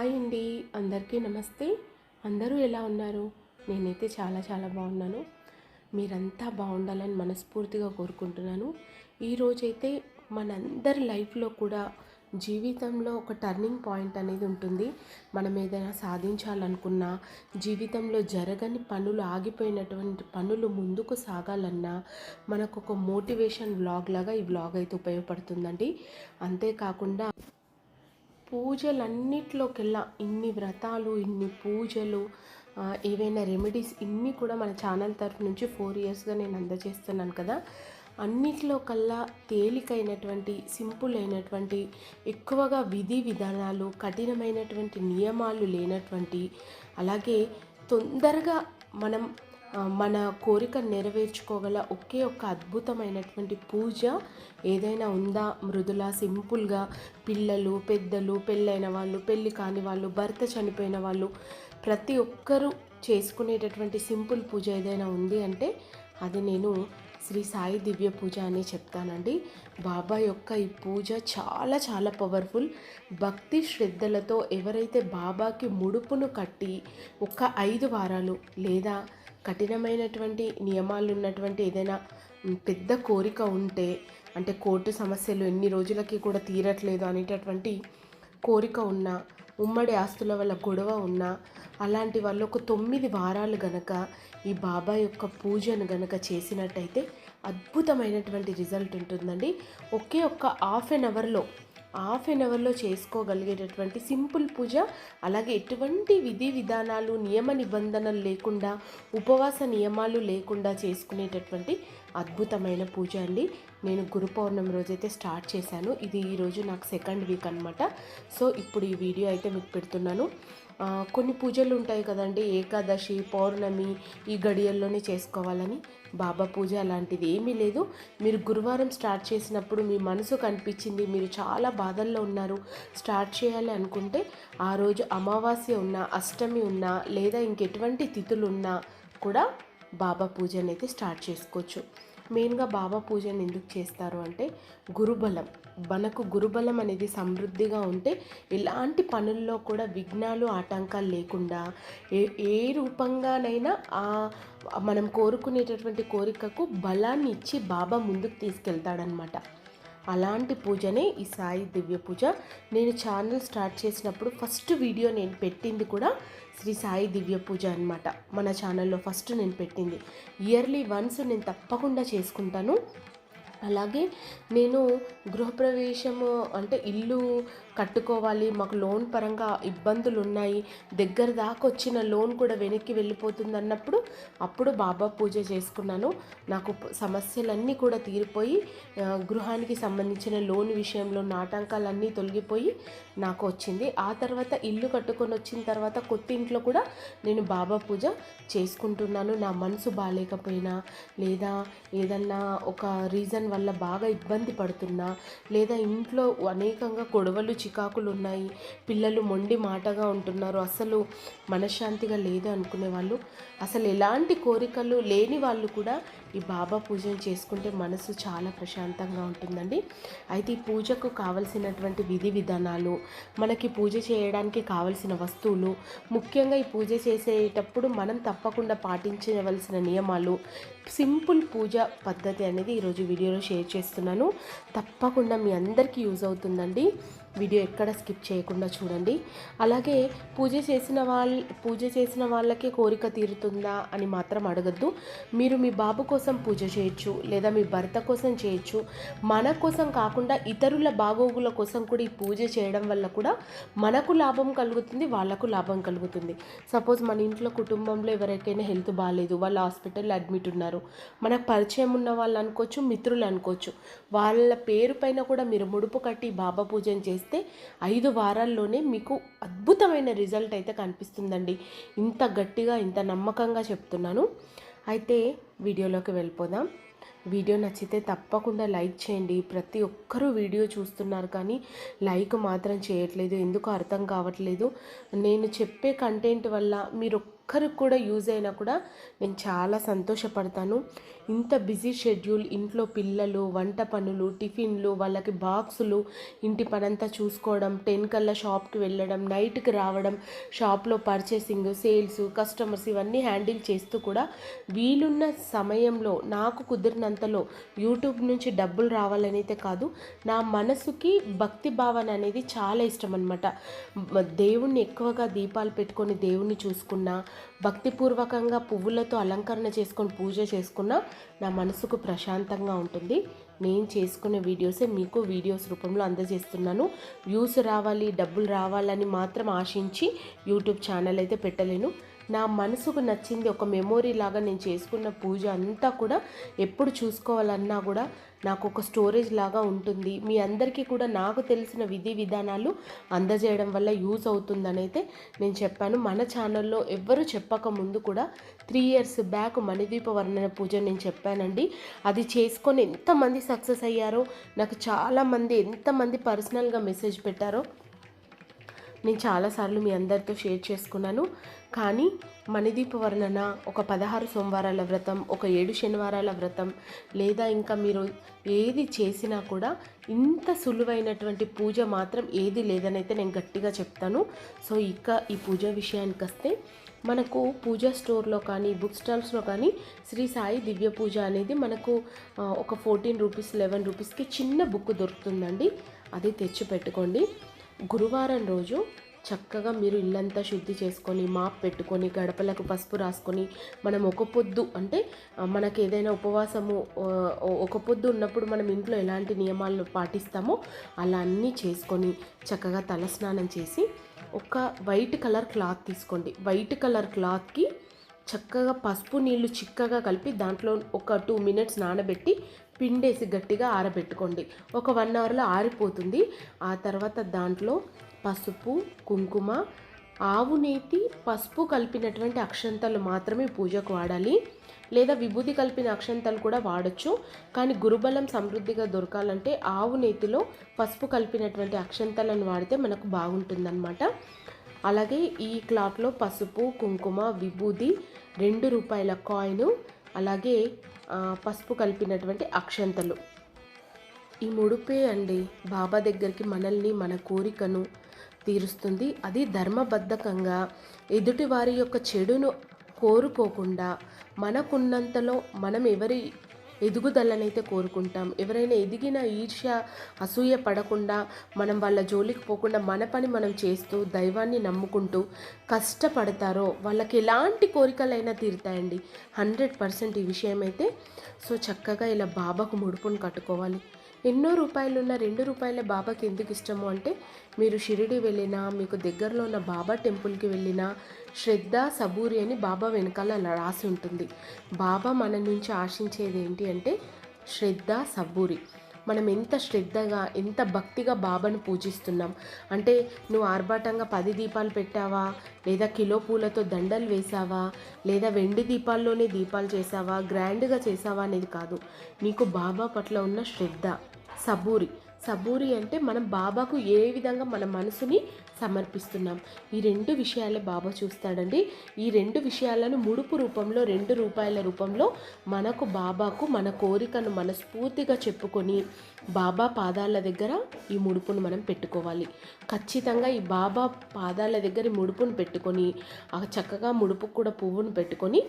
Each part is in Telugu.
హాయ్ అండి. అందరికీ నమస్తే. అందరూ ఎలా ఉన్నారు? నేనైతే చాలా చాలా బాగున్నాను. మీరంతా బాగుండాలని మనస్ఫూర్తిగా కోరుకుంటున్నాను. ఈరోజైతే మనందరి లైఫ్లో కూడా జీవితంలో ఒక టర్నింగ్ పాయింట్ అనేది ఉంటుంది. మనం ఏదైనా సాధించాలనుకున్నా జీవితంలో జరగని పనులు ఆగిపోయినటువంటి పనులు ముందుకు సాగాలన్నా మనకు ఒక మోటివేషన్ వ్లాగ్ లాగా ఈ వ్లాగ్ అయితే ఉపయోగపడుతుందండి. అంతేకాకుండా పూజలన్నిట్లోకెల్లా ఇన్ని వ్రతాలు ఇన్ని పూజలు ఏవైనా రెమెడీస్ ఇన్ని కూడా మన ఛానల్ తరఫు నుంచి ఫోర్ ఇయర్స్గా నేను అందజేస్తున్నాను కదా. అన్నిట్లో కల్లా తేలికైనటువంటి సింపుల్ అయినటువంటి ఎక్కువగా విధి విధానాలు కఠినమైనటువంటి నియమాలు లేనటువంటి అలాగే తొందరగా మనం మన కోరిక నెరవేర్చుకోగల ఒకే ఒక అద్భుతమైనటువంటి పూజ ఏదైనా ఉందా? మృదుల సింపుల్గా పిల్లలు పెద్దలు పెళ్ళైన వాళ్ళు పెళ్ళి కాని వాళ్ళు భర్త చనిపోయిన వాళ్ళు ప్రతి ఒక్కరూ చేసుకునేటటువంటి సింపుల్ పూజ ఏదైనా ఉంది అంటే అది నేను శ్రీ సాయి దివ్య పూజ అని చెప్తానండి. బాబా యొక్క ఈ పూజ చాలా చాలా పవర్ఫుల్. భక్తి శ్రద్ధలతో ఎవరైతే బాబాకి ముడుపును కట్టి ఒక ఐదు వారాలు లేదా కఠినమైనటువంటి నియమాలు ఉన్నటువంటి ఏదైనా పెద్ద కోరిక ఉంటే అంటే కోర్టు సమస్యలు ఎన్ని రోజులకి కూడా తీరట్లేదు అనేటటువంటి కోరిక ఉన్న ఉమ్మడి ఆస్తుల వల్ల గొడవ ఉన్నా అలాంటి వాళ్ళు ఒక తొమ్మిది వారాలు గనక ఈ బాబా యొక్క పూజను గనక చేసినట్టయితే అద్భుతమైనటువంటి రిజల్ట్ ఉంటుందండి. ఒకే ఒక్క హాఫ్ అన్ అవర్లో హాఫ్ అన్ అవర్లో చేసుకోగలిగేటటువంటి సింపుల్ పూజ అలాగే ఎటువంటి విధి విధానాలు నియమ నిబంధనలు లేకుండా ఉపవాస నియమాలు లేకుండా చేసుకునేటటువంటి అద్భుతమైన పూజ అండి. నేను గురు పౌర్ణమి రోజైతే స్టార్ట్ చేశాను. ఇది ఈరోజు నాకు సెకండ్ వీక్ అనమాట సో ఇప్పుడు ఈ వీడియో అయితే మీకు పెడుతున్నాను. కొన్ని పూజలు ఉంటాయి కదండి. ఏకాదశి పౌర్ణమి ఈ గడియల్లోనే చేసుకోవాలని బాబా పూజ అలాంటిది ఏమీ లేదు. మీరు గురువారం స్టార్ట్ చేసినప్పుడు మీ మనసు కనిపించింది మీరు చాలా బాధల్లో ఉన్నారు. స్టార్ట్ చేయాలి అనుకుంటే ఆ రోజు అమావాస్య ఉన్నా అష్టమి ఉన్నా లేదా ఇంకెటువంటి తిథులు ఉన్నా కూడా బాబా పూజని అయితే స్టార్ట్ చేసుకోవచ్చు. మెయిన్గా బాబా పూజను ఎందుకు చేస్తారు అంటే గురుబలం. మనకు గురుబలం అనేది సమృద్ధిగా ఉంటే ఎలాంటి పనుల్లో కూడా విఘ్నాలు ఆటంకాలు లేకుండా ఏ ఏ రూపంగానైనా ఆ మనం కోరుకునేటటువంటి కోరికకు బలాన్ని ఇచ్చి బాబా ముందుకు తీసుకెళ్తాడనమాట అలాంటి పూజనే ఈ సాయి దివ్య పూజ. నేను ఛానల్ స్టార్ట్ చేసినప్పుడు ఫస్ట్ వీడియో నేను పెట్టింది కూడా శ్రీ సాయి దివ్య పూజ అనమాట మన ఛానల్లో ఫస్ట్ నేను పెట్టింది. ఇయర్లీ వన్స్ నేను తప్పకుండా చేసుకుంటాను. అలాగే నేను గృహప్రవేశము అంటే ఇల్లు కట్టుకోవాలి. మాకు లోన్ పరంగా ఇబ్బందులు ఉన్నాయి దగ్గర దాకా వచ్చిన లోన్ కూడా వెనక్కి వెళ్ళిపోతుంది అన్నప్పుడు అప్పుడు బాబా పూజ చేసుకున్నాను. నాకు సమస్యలన్నీ కూడా తీరిపోయి గృహానికి సంబంధించిన లోన్ విషయంలో నాటంకాలన్నీ తొలగిపోయి నాకు వచ్చింది. ఆ తర్వాత ఇల్లు కట్టుకొని వచ్చిన తర్వాత కొత్త ఇంట్లో కూడా నేను బాబా పూజ చేసుకుంటున్నాను. నా మనసు బాగాలేకపోయినా లేదా ఏదన్నా ఒక రీజన్ వల్ల బాగా ఇబ్బంది పడుతున్నా లేదా ఇంట్లో అనేకంగా గొడవలు చికాకులు ఉన్నాయి పిల్లలు మొండి మాటగా ఉంటున్నారు. అసలు మనశ్శాంతిగా లేదు అనుకునే వాళ్ళు అసలు ఎలాంటి కోరికలు లేని వాళ్ళు కూడా ఈ బాబా పూజను చేసుకుంటే మనసు చాలా ప్రశాంతంగా ఉంటుందండి. అయితే ఈ పూజకు కావలసినటువంటి విధి విధానాలు మనకి పూజ చేయడానికి కావలసిన వస్తువులు ముఖ్యంగా ఈ పూజ చేసేటప్పుడు మనం తప్పకుండా పాటించవలసిన నియమాలు సింపుల్ పూజ పద్ధతి అనేది ఈరోజు వీడియోలో షేర్ చేస్తున్నాను. తప్పకుండా మీ అందరికీ యూజ్ అవుతుందండి. వీడియో ఎక్కడ స్కిప్ చేయకుండా చూడండి. అలాగే పూజ చేసిన వాళ్ళ పూజ చేసిన వాళ్ళకే కోరిక తీరుతుందా అని మాత్రం అడగద్దు. మీరు మీ బాబు కోసం కోసం పూజ చేయొచ్చు లేదా మీ భర్త కోసం చేయొచ్చు. మన కోసం కాకుండా ఇతరుల బాగోగుల కోసం కూడా ఈ పూజ చేయడం వల్ల కూడా మనకు లాభం కలుగుతుంది వాళ్ళకు లాభం కలుగుతుంది. సపోజ్ మన ఇంట్లో కుటుంబంలో ఎవరికైనా హెల్త్ బాగాలేదు వాళ్ళు హాస్పిటల్లో అడ్మిట్ ఉన్నారు. మనకు పరిచయం ఉన్న వాళ్ళు అనుకోవచ్చు మిత్రులు అనుకోవచ్చు. వాళ్ళ పేరు పైన కూడా మీరు ముడుపు కట్టి బాబా పూజను చేస్తే ఐదు వారాల్లోనే మీకు అద్భుతమైన రిజల్ట్ అయితే కనిపిస్తుందండి. ఇంత గట్టిగా ఇంత నమ్మకంగా చెప్తున్నాను. అయితే వీడియోలోకి వెళ్ళిపోదాం. వీడియో నచ్చితే తప్పకుండా లైక్ చేయండి. ప్రతి ఒక్కరూ వీడియో చూస్తున్నారు కానీ లైక్ మాత్రం చేయట్లేదు. ఎందుకు అర్థం కావట్లేదు. నేను చెప్పే కంటెంట్ వల్ల మీరు ఒక్కరికి కూడా యూజ్ అయినా కూడా నేను చాలా సంతోషపడతాను. ఇంత బిజీ షెడ్యూల్ ఇంట్లో పిల్లలు వంట పనులు టిఫిన్లు వాళ్ళకి బాక్సులు ఇంటి పనంతా చూసుకోవడం టెన్ కల్లా షాప్కి వెళ్ళడం నైట్కి రావడం షాప్లో పర్చేసింగ్ సేల్స్ కస్టమర్స్ ఇవన్నీ హ్యాండిల్ చేస్తూ కూడా వీలున్న సమయంలో నాకు కుదిరినంతలో యూట్యూబ్ నుంచి డబ్బులు రావాలనైతే కాదు నా మనసుకి భక్తి భావన అనేది చాలా ఇష్టం అనమాట దేవుణ్ణి ఎక్కువగా దీపాలు పెట్టుకొని దేవుణ్ణి చూసుకున్నా భక్తిపూర్వకంగా పువ్వులతో అలంకరణ చేసుకొని పూజ చేసుకున్నా నా మనసుకు ప్రశాంతంగా ఉంటుంది. నేను చేసుకునే వీడియోసే మీకు వీడియోస్ రూపంలో అందజేస్తున్నాను. వ్యూస్ రావాలి డబ్బులు రావాలని మాత్రం ఆశించి యూట్యూబ్ ఛానల్ అయితే పెట్టలేను. నా మనసుకు నచ్చింది ఒక మెమొరీ లాగా నేను చేసుకున్న పూజ అంతా కూడా ఎప్పుడు చూసుకోవాలన్నా కూడా నాకు ఒక స్టోరేజ్ లాగా ఉంటుంది. మీ అందరికీ కూడా నాకు తెలిసిన విధి విధానాలు అందజేయడం వల్ల యూజ్ అవుతుందని అయితే నేను చెప్పాను. మన ఛానల్లో ఎవ్వరు చెప్పక ముందు కూడా త్రీ ఇయర్స్ బ్యాక్ మణిదీప వర్ణన పూజ నేను చెప్పానండి. అది చేసుకొని ఎంతమంది సక్సెస్ అయ్యారో నాకు చాలామంది ఎంతమంది పర్సనల్గా మెసేజ్ పెట్టారో నేను చాలాసార్లు మీ అందరితో షేర్ చేసుకున్నాను. కానీ మణిదీప వర్ణన ఒక పదహారు సోమవారాల వ్రతం ఒక ఏడు శనివారాల వ్రతం లేదా ఇంకా మీరు ఏది చేసినా కూడా ఇంత సులువైనటువంటి పూజ మాత్రం ఏది లేదనైతే నేను గట్టిగా చెప్తాను. సో ఇక ఈ పూజ విషయానికి వస్తే మనకు పూజా స్టోర్లో కానీ బుక్ స్టాల్స్లో కానీ శ్రీ సాయి దివ్య పూజ అనేది మనకు ఒక ఫోర్టీన్ రూపీస్ లెవెన్ రూపీస్కి చిన్న బుక్ దొరుకుతుందండి. అది తెచ్చి పెట్టుకోండి. గురువారం రోజు చక్కగా మీరు ఇల్లంతా శుద్ధి చేసుకొని మాప్ పెట్టుకొని గడపలకు పసుపు రాసుకొని మనం ఒక పొద్దు అంటే మనకి ఏదైనా ఉపవాసము ఒక పొద్దు ఉన్నప్పుడు మనం ఇంట్లో ఎలాంటి నియమాలను పాటిస్తామో అలా అన్నీ చేసుకొని చక్కగా తలస్నానం చేసి ఒక వైట్ కలర్ క్లాత్ తీసుకోండి. వైట్ కలర్ క్లాత్కి చక్కగా పసుపు నీళ్ళు చిక్కగా కలిపి దాంట్లో ఒక టూ మినిట్స్ నానబెట్టి పిండేసి గట్టిగా ఆరబెట్టుకోండి. ఒక వన్ అవర్లో ఆరిపోతుంది. ఆ తర్వాత దాంట్లో పసుపు కుంకుమ ఆవు నేతి పసుపు కలిపినటువంటి అక్షంతలు మాత్రమే పూజకు వాడాలి. లేదా విభూతి కలిపిన అక్షంతలు కూడా వాడచ్చు. కానీ గురుబలం సమృద్ధిగా దొరకాలంటే ఆవు నేతిలో పసుపు కలిపినటువంటి అక్షంతలను వాడితే మనకు బాగుంటుందన్నమాట. అలాగే ఈ క్లాత్లో పసుపు కుంకుమ విభూది రెండు రూపాయల కాయిన్ అలాగే పసుపు కలిపినటువంటి అక్షంతలు. ఈ ముడుపే అండి. బాబా దగ్గరికి మనల్ని మన కోరికను తీరుస్తుంది. అది ధర్మబద్ధకంగా ఎదుటి వారి యొక్క చెడును కోరుకోకుండా మనకున్నంతలో మనం ఎవరి ఎదుగుదలనైతే కోరుకుంటాం. ఎవరైనా ఎదిగిన ఈర్ష్య అసూయ పడకుండా మనం వాళ్ళ జోలికి పోకుండా మన పని మనం చేస్తూ దైవాన్ని నమ్ముకుంటూ కష్టపడతారో వాళ్ళకి ఎలాంటి కోరికలైనా తీరుతాయండి. హండ్రెడ్ పర్సెంట్ ఈ విషయం అయితే సో చక్కగా ఇలా బాబాకు ముడుపును కట్టుకోవాలి. ఎన్నో రూపాయలు ఉన్న రెండు రూపాయల బాబాకి ఎందుకు ఇష్టము అంటే మీరు షిరిడి వెళ్ళినా మీకు దగ్గరలో ఉన్న బాబా టెంపుల్కి వెళ్ళినా శ్రద్ధ సబూరి అని బాబా వెనకాల రాసి ఉంటుంది. బాబా మన నుంచి ఆశించేది ఏంటి అంటే శ్రద్ధ సబూరి. మనం ఎంత శ్రద్ధగా ఎంత భక్తిగా బాబాను పూజిస్తున్నాం. అంటే నువ్వు ఆర్భాటంగా పది దీపాలు పెట్టావా? లేదా కిలో పూలతో దండలు వేసావా లేదా వెండి దీపాల్లోనే దీపాలు చేసావా గ్రాండ్గా చేసావా అనేది కాదు. నీకు బాబా పట్ల ఉన్న శ్రద్ధ. సబూరి. సబూరి అంటే మనం బాబాకు ఏ విధంగా మన మనసుని సమర్పిస్తున్నాం? ఈ రెండు విషయాలే బాబా చూస్తాడండి. ఈ రెండు విషయాలను ముడుపు రూపంలో రెండు రూపాయల రూపంలో మనకు బాబాకు మన కోరికను మనస్ఫూర్తిగా చెప్పుకొని బాబా పాదాల దగ్గర ఈ ముడుపును మనం పెట్టుకోవాలి. ఖచ్చితంగా ఈ బాబా పాదాల దగ్గర ఈ ముడుపును పెట్టుకొని ఆ చక్కగా ముడుపుకు కూడా పువ్వును పెట్టుకొని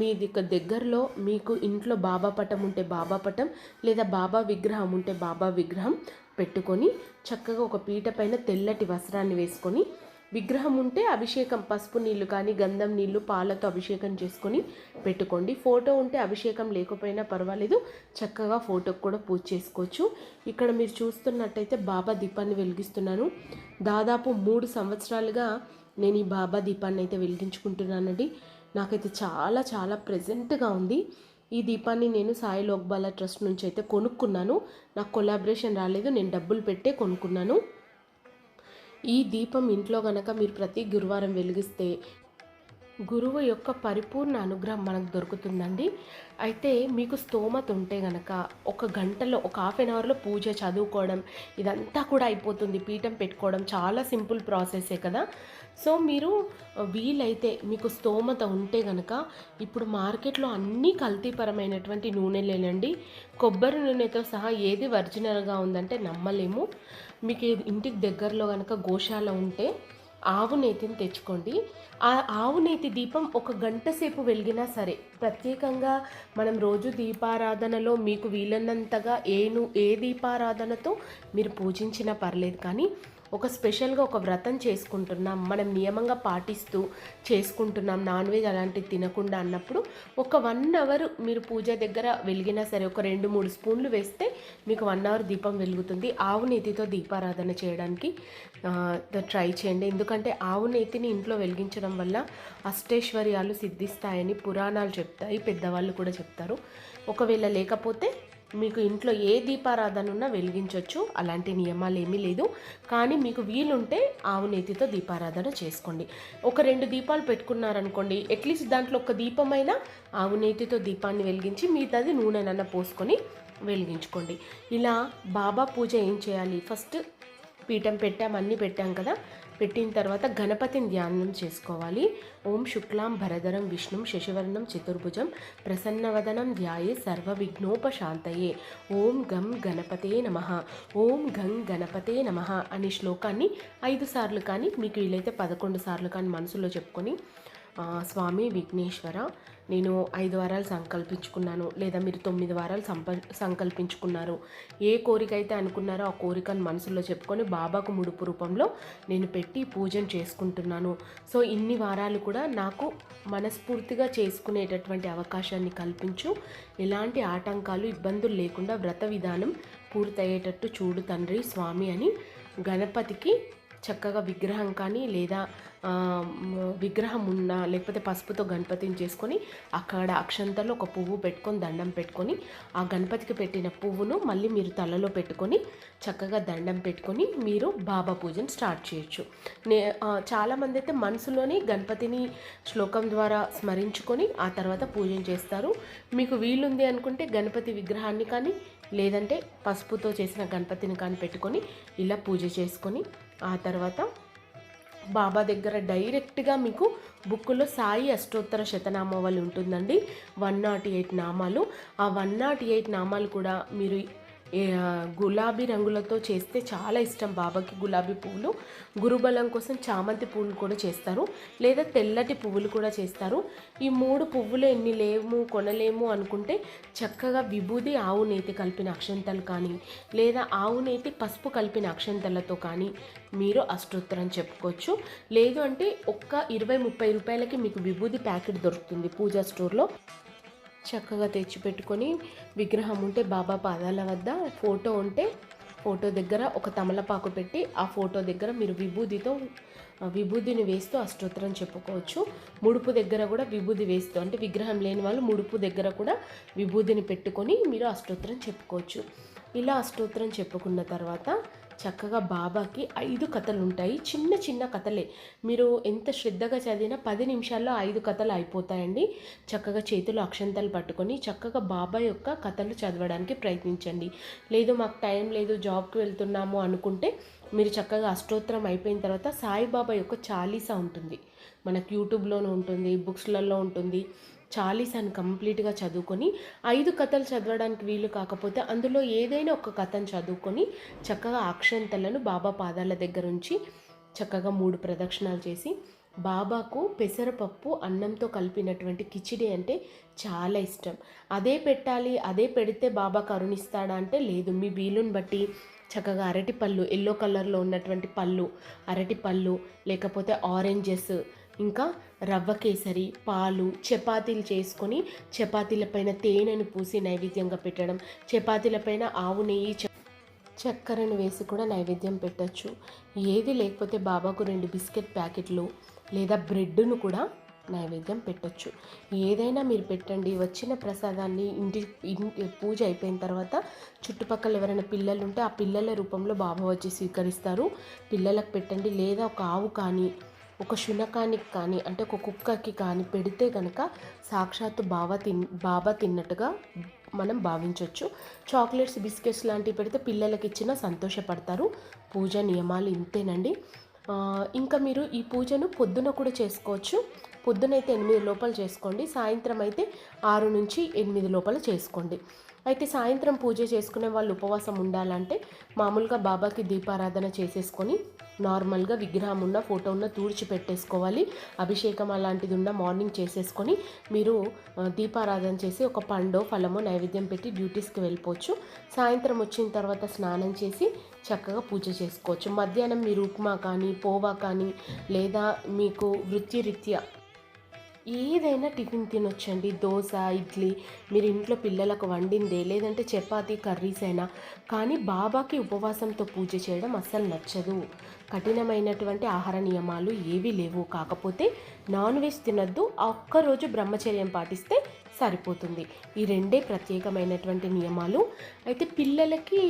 మీ దగ్గరలో మీకు ఇంట్లో బాబా పటం ఉంటే బాబా పటం లేదా బాబా విగ్రహం ఉంటే బాబా విగ్రహం పెట్టుకొని చక్కగా ఒక పీట పైన తెల్లటి వస్త్రాన్ని వేసుకొని విగ్రహం ఉంటే అభిషేకం పసుపు నీళ్ళు కానీ గంధం నీళ్ళు పాలతో అభిషేకం చేసుకొని పెట్టుకోండి. ఫోటో ఉంటే అభిషేకం లేకపోయినా పర్వాలేదు చక్కగా ఫోటోకి కూడా పూజ చేసుకోవచ్చు. ఇక్కడ మీరు చూస్తున్నట్టయితే బాబా దీపాన్ని వెలిగిస్తున్నాను. దాదాపు మూడు సంవత్సరాలుగా నేను ఈ బాబా దీపాన్ని అయితే వెలిగించుకుంటున్నానండి. నాకైతే చాలా చాలా ప్రెజెంట్గా ఉంది. ఈ దీపాన్ని నేను సాయి లోక్బాల ట్రస్ట్ నుంచి అయితే కొనుక్కున్నాను. నాకు కొలాబరేషన్ రాలేదు. నేను డబ్బులు పెట్టే కొనుక్కున్నాను. ఈ దీపం ఇంట్లో గనక మీరు ప్రతి గురువారం వెలిగిస్తే గురువు యొక్క పరిపూర్ణ అనుగ్రహం మనకు దొరుకుతుందండి. అయితే మీకు స్తోమత ఉంటే గనక ఒక గంటలో ఒక హాఫ్ అన్ అవర్లో పూజ చదువుకోవడం ఇదంతా కూడా అయిపోతుంది. పీఠం పెట్టుకోవడం చాలా సింపుల్ ప్రాసెసే కదా. సో మీరు వీలైతే మీకు స్తోమత ఉంటే గనక ఇప్పుడు మార్కెట్లో అన్నీ కల్తీపరమైనటువంటి నూనెలేనండి. కొబ్బరి నూనెతో సహా ఏది ఒరిజినల్గా ఉందంటే నమ్మలేము. మీకు ఇంటికి దగ్గరలో కనుక గోశాల ఉంటే ఆవు నేతిని తెచ్చుకోండి. ఆ ఆవు నేతి దీపం ఒక గంట సేపు వెలిగినా సరే ప్రత్యేకంగా మనం రోజు దీపారాధనలో మీకు వీలైనంతగా ఏను ఏ దీపారాధనతో మీరు పూజించినా పర్లేదు కానీ ఒక స్పెషల్గా ఒక వ్రతం చేసుకుంటున్నాం మనం నియమంగా పాటిస్తూ చేసుకుంటున్నాం నాన్ వెజ్ అలాంటివి తినకుండా అన్నప్పుడు ఒక వన్ అవర్ మీరు పూజ దగ్గర వెలిగినా సరే ఒక రెండు మూడు స్పూన్లు వేస్తే మీకు వన్ అవర్ దీపం వెలుగుతుంది. ఆవు నేతితో దీపారాధన చేయడానికి ట్రై చేయండి. ఎందుకంటే ఆవు నేతిని ఇంట్లో వెలిగించడం వల్ల అష్టైశ్వర్యాలు సిద్ధిస్తాయని పురాణాలు చెప్తాయి పెద్దవాళ్ళు కూడా చెప్తారు. ఒకవేళ లేకపోతే మీకు ఇంట్లో ఏ దీపారాధన ఉన్నా వెలిగించవచ్చు అలాంటి నియమాలు ఏమీ లేదు. కానీ మీకు వీలుంటే ఆవు నేతితో దీపారాధన చేసుకోండి. ఒక రెండు దీపాలు పెట్టుకున్నారనుకోండి అట్లీస్ట్ దాంట్లో ఒక దీపమైనా ఆవు నేతితో దీపాన్ని వెలిగించి మిగతాది నూనెనన్న పోసుకొని వెలిగించుకోండి. ఇలా బాబా పూజ ఏం చేయాలి? ఫస్ట్ పీఠం పెట్టాం అన్నీ పెట్టాం కదా. పెట్టిన తర్వాత గణపతిని ధ్యానం చేసుకోవాలి. ఓం శుక్లాం భరధరం విష్ణుం శశివర్ణం చతుర్భుజం ప్రసన్నవదనం ధ్యాయే సర్వ విఘ్నోపశాంతయే ఓం గం గణపతే నమ. ఓం గం గణపతే నమ అనే శ్లోకాన్ని ఐదు సార్లు కానీ మీకు వీలైతే పదకొండు సార్లు కానీ మనసులో చెప్పుకొని స్వామి విఘ్నేశ్వర నేను ఐదు వారాలు సంకల్పించుకున్నాను లేదా మీరు తొమ్మిది వారాలు సంప సంకల్పించుకున్నారు. ఏ కోరిక అయితే అనుకున్నారో ఆ కోరికను మనసులో చెప్పుకొని బాబాకు ముడుపు రూపంలో నేను పెట్టి పూజను చేసుకుంటున్నాను. సో ఇన్ని వారాలు కూడా నాకు మనస్ఫూర్తిగా చేసుకునేటటువంటి అవకాశాన్ని కల్పించు. ఎలాంటి ఆటంకాలు ఇబ్బందులు లేకుండా వ్రత విధానం పూర్తయ్యేటట్టు చూడు తండ్రి స్వామి అని గణపతికి చక్కగా విగ్రహం కానీ లేదా విగ్రహం ఉన్న లేకపోతే పసుపుతో గణపతిని చేసుకొని అక్కడ అక్షంతలో ఒక పువ్వు పెట్టుకొని దండం పెట్టుకొని ఆ గణపతికి పెట్టిన పువ్వును మళ్ళీ మీరు తలలో పెట్టుకొని చక్కగా దండం పెట్టుకొని మీరు బాబా పూజను స్టార్ట్ చేయొచ్చు. నే చాలామంది అయితే మనసులోనే గణపతిని శ్లోకం ద్వారా స్మరించుకొని ఆ తర్వాత పూజను చేస్తారు. మీకు వీలుంది అనుకుంటే గణపతి విగ్రహాన్ని కానీ లేదంటే పసుపుతో చేసిన గణపతిని కానీ పెట్టుకొని ఇలా పూజ చేసుకొని ఆ తర్వాత బాబా దగ్గర డైరెక్ట్గా మీకు బుక్లో సాయి అష్టోత్తర శతనామావళి ఉంటుందండి. వన్ నాట్ ఎయిట్ నామాలు. ఆ వన్ నాట్ ఎయిట్ నామాలు కూడా మీరు గులాబీ రంగులతో చేస్తే చాలా ఇష్టం బాబాకి గులాబీ పువ్వులు గురుబలం కోసం చామంతి పువ్వులు కూడా చేస్తారు. లేదా తెల్లటి పువ్వులు కూడా చేస్తారు. ఈ మూడు పువ్వులు ఎన్ని లేము కొనలేము అనుకుంటే చక్కగా విభూది ఆవు నేతి కలిపిన అక్షంతలు కానీ లేదా ఆవు నేతి పసుపు కలిపిన అక్షంతలతో కానీ మీరు అష్టోత్తరం చెప్పుకోవచ్చు. లేదు అంటే ఒక్క ఇరవై ముప్పై రూపాయలకి మీకు విభూది ప్యాకెట్ దొరుకుతుంది పూజా స్టోర్లో. చక్కగా తెచ్చిపెట్టుకొని విగ్రహం ఉంటే బాబా పాదాల వద్ద ఫోటో ఉంటే ఫోటో దగ్గర ఒక తమలపాకు పెట్టి ఆ ఫోటో దగ్గర మీరు విభూదితో విభూదిని వేస్తూ అష్టోత్తరం చెప్పుకోవచ్చు. ముడుపు దగ్గర కూడా విభూది వేస్తూ అంటే విగ్రహం లేని వాళ్ళు ముడుపు దగ్గర కూడా విభూదిని పెట్టుకొని మీరు అష్టోత్తరం చెప్పుకోవచ్చు. ఇలా అష్టోత్తరం చెప్పుకున్న తర్వాత చక్కగా బాబాకి ఐదు కథలు ఉంటాయి చిన్న చిన్న కథలే. మీరు ఎంత శ్రద్ధగా చదివినా పది నిమిషాల్లో ఐదు కథలు అయిపోతాయండి. చక్కగా చేతులు అక్షంతలు పట్టుకొని చక్కగా బాబా యొక్క కథలు చదవడానికి ప్రయత్నించండి. లేదు మాకు టైం లేదు జాబ్కి వెళ్తున్నాము అనుకుంటే మీరు చక్కగా అష్టోత్తరం అయిపోయిన తర్వాత సాయిబాబా యొక్క చాలీసా ఉంటుంది. మనకు యూట్యూబ్లోనూ ఉంటుంది బుక్స్లలో ఉంటుంది. చాలీసాని కంప్లీట్గా చదువుకొని ఐదు కథలు చదవడానికి వీలు కాకపోతే అందులో ఏదైనా ఒక కథను చదువుకొని చక్కగా అక్షంతలను బాబా పాదాల దగ్గర ఉంచి చక్కగా మూడు ప్రదక్షిణాలు చేసి బాబాకు పెసరపప్పు అన్నంతో కలిపినటువంటి కిచిడి అంటే చాలా ఇష్టం. అదే పెట్టాలి అదే పెడితే బాబా కరుణిస్తాడా అంటే లేదు. మీ వీలుని బట్టి చక్కగా అరటి పళ్ళు ఎల్లో కలర్లో ఉన్నటువంటి పళ్ళు అరటి పళ్ళు లేకపోతే ఆరెంజెస్ ఇంకా రవ్వ కేసరి పాలు చపాతీలు చేసుకొని చపాతీలపైన తేనెను పూసి నైవేద్యంగా పెట్టడం. చపాతీలపైన ఆవు నెయ్యి చక్కెరను వేసి కూడా నైవేద్యం పెట్టచ్చు. ఏది లేకపోతే బాబాకు రెండు బిస్కెట్ ప్యాకెట్లు లేదా బ్రెడ్ను కూడా నైవేద్యం పెట్టచ్చు. ఏదైనా మీరు పెట్టండి. వచ్చిన ప్రసాదాన్ని ఇంటి పూజ అయిపోయిన తర్వాత చుట్టుపక్కల ఎవరైనా పిల్లలు ఉంటే ఆ పిల్లల రూపంలో బాబా వచ్చి స్వీకరిస్తారు. పిల్లలకు పెట్టండి. లేదా ఒక ఆవు కానీ ఒక శునకానికి కానీ అంటే ఒక కుక్కకి కానీ పెడితే కనుక సాక్షాత్తు బాబా తిన్ బాబా తిన్నట్టుగా మనం భావించవచ్చు చాక్లెట్స్ బిస్కెట్స్ లాంటివి పెడితే పిల్లలకి ఇచ్చినా సంతోషపడతారు. పూజ నియమాలు ఇంతేనండి. ఇంకా మీరు ఈ పూజను పొద్దున కూడా చేసుకోవచ్చు. పొద్దునైతే ఎనిమిది లోపల చేసుకోండి. సాయంత్రం అయితే ఆరు నుంచి ఎనిమిది లోపల చేసుకోండి. అయితే సాయంత్రం పూజ చేసుకునే వాళ్ళు ఉపవాసం ఉండాలంటే మామూలుగా బాబాకి దీపారాధన చేసేసుకొని నార్మల్గా విగ్రహం ఉన్న ఫోటో ఉన్న తూడ్చి పెట్టేసుకోవాలి. అభిషేకం అలాంటిది ఉన్న మార్నింగ్ చేసేసుకొని మీరు దీపారాధన చేసి ఒక పండో ఫలమో నైవేద్యం పెట్టి డ్యూటీస్కి వెళ్ళిపోవచ్చు. సాయంత్రం వచ్చిన తర్వాత స్నానం చేసి చక్కగా పూజ చేసుకోవచ్చు. మధ్యాహ్నం మీరు ఉప్మా కానీ పోవా కానీ లేదా మీకు వృత్తిరీత్యా ఏదైనా టిఫిన్ తినొచ్చండి. దోశ ఇడ్లీ మీరు ఇంట్లో పిల్లలకు వండిందే లేదంటే చపాతి కర్రీస్ అయినా. కానీ బాబాకి ఉపవాసంతో పూజ చేయడం అస్సలు నచ్చదు. కఠినమైనటువంటి ఆహార నియమాలు ఏవీ లేవు. కాకపోతే నాన్ వెజ్ తినొద్దు. ఆ ఒక్కరోజు బ్రహ్మచర్యం పాటిస్తే సరిపోతుంది. ఈ రెండే ప్రత్యేకమైనటువంటి నియమాలు. అయితే పిల్లలకి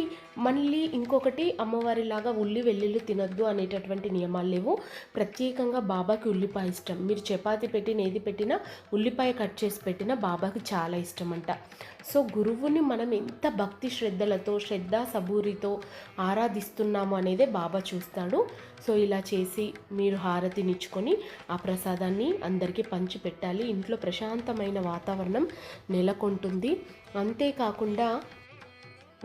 మళ్ళీ ఇంకొకటి అమ్మవారిలాగా ఉల్లి వెల్లుల్లి తినద్దు అనేటటువంటి నియమాలు లేవు. ప్రత్యేకంగా బాబాకి ఉల్లిపాయ ఇష్టం. మీరు చపాతి పెట్టిన ఏది పెట్టినా ఉల్లిపాయ కట్ చేసి పెట్టినా బాబాకి చాలా ఇష్టం అంట సో గురువుని మనం ఎంత భక్తి శ్రద్ధలతో శ్రద్ధ సబూరితో ఆరాధిస్తున్నాము అనేదే బాబా చూస్తాడు. సో ఇలా చేసి మీరు హారతినిచ్చుకొని ఆ ప్రసాదాన్ని అందరికీ పంచిపెట్టాలి. ఇంట్లో ప్రశాంతమైన వాతావరణం నెలకొంటుంది. అంతేకాకుండా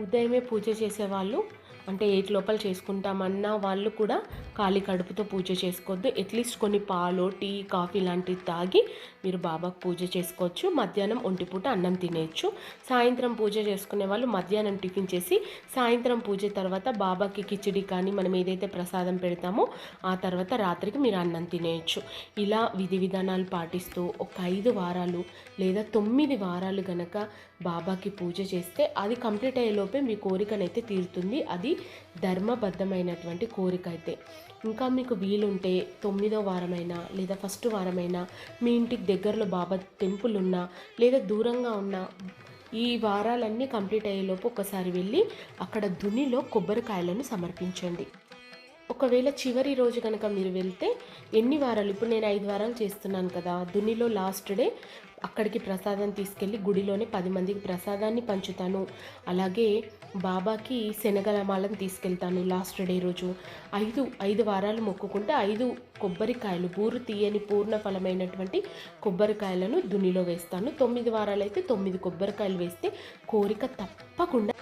ఉదయమే పూజ చేసేవాళ్ళు అంటే ఎయిట్ లోపల చేసుకుంటామన్న వాళ్ళు కూడా ఖాళీ కడుపుతో పూజ చేసుకోవద్దు. అట్లీస్ట్ కొన్ని పాలు టీ కాఫీ లాంటివి తాగి మీరు బాబాకు పూజ చేసుకోవచ్చు. మధ్యాహ్నం ఒంటిపూట అన్నం తినేయచ్చు. సాయంత్రం పూజ చేసుకునే వాళ్ళు మధ్యాహ్నం టిఫిన్ చేసి సాయంత్రం పూజ తర్వాత బాబాకి కిచిడి కానీ మనం ఏదైతే ప్రసాదం పెడతామో ఆ తర్వాత రాత్రికి మీరు అన్నం తినేయచ్చు. ఇలా విధి విధానాలు పాటిస్తూ ఒక ఐదు వారాలు లేదా తొమ్మిది వారాలు గనక బాబాకి పూజ చేస్తే అది కంప్లీట్ అయ్యేలోపే మీ కోరికనైతే తీరుతుంది. అది ధర్మబద్ధమైనటువంటి కోరిక అయితే. ఇంకా మీకు వీలుంటే తొమ్మిదో వారమైనా లేదా ఫస్ట్ వారమైనా మీ ఇంటికి దగ్గరలో బాబా టెంపుల్ ఉన్నా లేదా దూరంగా ఉన్న ఈ వారాలన్నీ కంప్లీట్ అయ్యేలోపు ఒకసారి వెళ్ళి అక్కడ దునిలో కొబ్బరికాయలను సమర్పించండి. ఒకవేళ చివరి రోజు కనుక మీరు వెళ్తే ఎన్ని వారాలు? ఇప్పుడు నేను ఐదు వారాలు చేస్తున్నాను కదా. దునిలో లాస్ట్ డే అక్కడికి ప్రసాదం తీసుకెళ్ళి గుడిలోనే పది మందికి ప్రసాదాన్ని పంచుతాను. అలాగే బాబాకి శనగలమాలను తీసుకెళ్తాను లాస్ట్ డే రోజు. ఐదు ఐదు వారాలు మొక్కుకుంటే ఐదు కొబ్బరికాయలు బూరు తీయని పూర్ణ ఫలమైనటువంటి కొబ్బరికాయలను దునిలో వేస్తాను. తొమ్మిది వారాలు అయితే తొమ్మిది కొబ్బరికాయలు వేస్తే కోరిక తప్పకుండా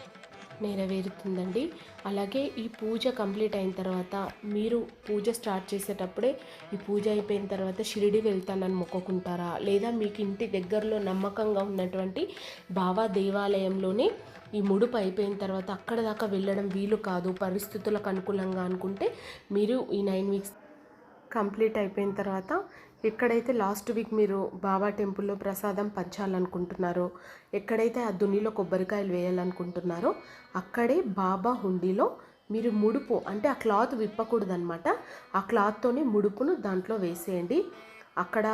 నెరవేరుతుందండి. అలాగే ఈ పూజ కంప్లీట్ అయిన తర్వాత మీరు పూజ స్టార్ట్ చేసేటప్పుడే ఈ పూజ అయిపోయిన తర్వాత షిరిడి వెళ్తానని మొక్కుకుంటారా? లేదా మీకు ఇంటి దగ్గరలో నమ్మకంగా ఉన్నటువంటి బాబా దేవాలయంలోనే ఈ ముడుపు అయిపోయిన తర్వాత అక్కడ దాకా వెళ్ళడం వీలు కాదు. పరిస్థితులకు అనుకూలంగా అనుకుంటే మీరు ఈ నైన్ వీక్స్ కంప్లీట్ అయిపోయిన తర్వాత ఎక్కడైతే లాస్ట్ వీక్ మీరు బాబా టెంపుల్లో ప్రసాదం పంచాలనుకుంటున్నారో ఎక్కడైతే ఆ దున్నిలో కొబ్బరికాయలు వేయాలనుకుంటున్నారో అక్కడే బాబా హుండీలో మీరు ముడుపు అంటే ఆ క్లాత్ విప్పకూడదనమాట ఆ క్లాత్తోనే ముడుపును దాంట్లో వేసేయండి. అక్కడ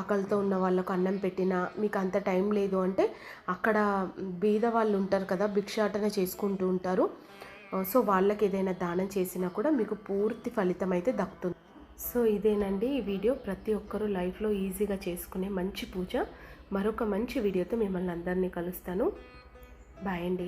ఆకలితో ఉన్న వాళ్ళకు అన్నం పెట్టినా మీకు అంత టైం లేదు అంటే అక్కడ బీద వాళ్ళు ఉంటారు కదా భిక్షాటన చేసుకుంటూ ఉంటారు. సో వాళ్ళకి ఏదైనా దానం చేసినా కూడా మీకు పూర్తి ఫలితం అయితే దక్కుతుంది. సో ఇదేనండి ఈ వీడియో. ప్రతి ఒక్కరూ లైఫ్లో ఈజీగా చేసుకునే మంచి పూజ. మరొక మంచి వీడియోతో మిమ్మల్ని అందరినీ కలుస్తాను. బాయ్ అండి.